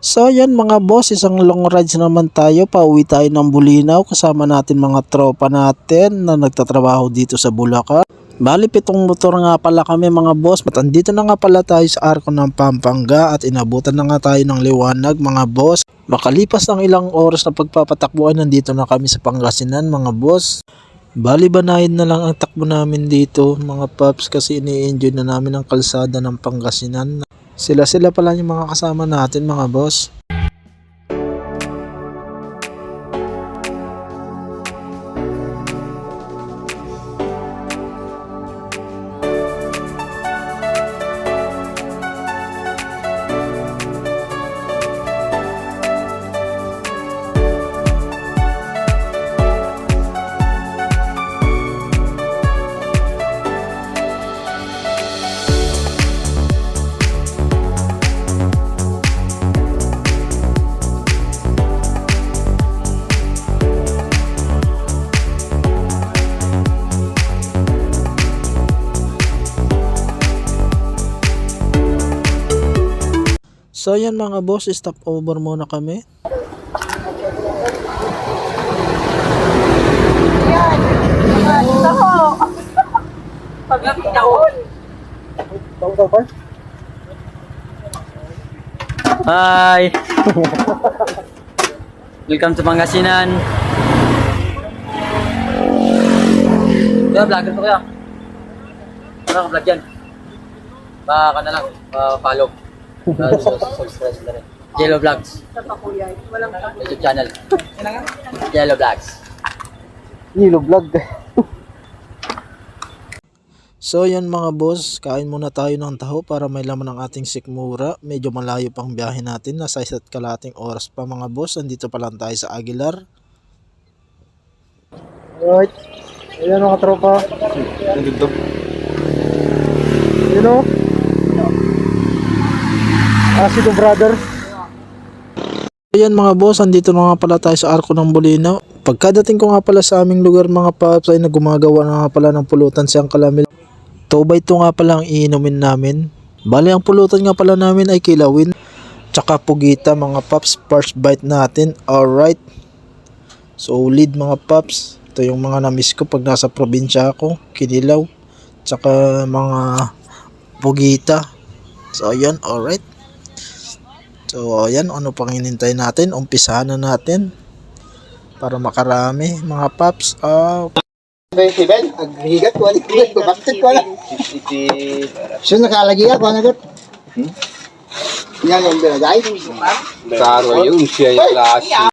So yan mga boss, isang long rides naman tayo. Pauwi tayo ng Bulinaw kasama natin mga tropa natin na nagtatrabaho dito sa Bulacan. Bali pitong motor nga pala kami mga boss. At andito na nga pala tayo sa arko ng Pampanga at inabutan na nga tayo ng liwanag mga boss. Makalipas ng ilang oras na pagpapatakbuhan nandito na kami sa Pangasinan mga boss. Bali banayin na lang ang takbo namin dito mga paps kasi ini-enjoy na namin ang kalsada ng Pangasinan. Sila sila pala yung mga kasama natin mga boss. So yan mga boss, stop over muna kami. Hi! Welcome to Pangasinan. Kaya vlogger ko kaya. Ano ka vlog yan? Pa ka na lang, pa follow. Yellow Vlogs. YouTube channel. Yellow Vlogs. Nilo vlog. so yan mga boss, kain muna tayo ng taho para may laman ang ating sikmura. Medyo malayo pang biyahe natin, nasa isa't kalating oras pa mga boss. Andito pa lang tayo sa Aguilar. Alright. Ayan mga tropa. Yun o. Asido brother. Ayan mga boss, andito na nga pala tayo sa Arko ng Bulinaw. Pagkadating ko nga pala sa aming lugar mga paps ay nagumagawa na nga pala ng pulutan siyang kalamil. 2 by 2 nga pala ang iinumin namin. Bali ang pulutan nga pala namin ay kilawin. Tsaka pugita mga paps, first bite natin. Alright. Solid mga paps. Ito yung mga namiss ko pag nasa probinsya ako. Kinilaw. Tsaka mga pugita. So ayan, alright. So, ayan, ano pang hinintay natin? Umpisahan na natin para makarami, mga paps. Ah, Si Ben, aghigat ko. Aghigat ko. Bakit ko na? So nakalagi ako. Ano? Yan yung binagay. Karo yun, siya yung klase.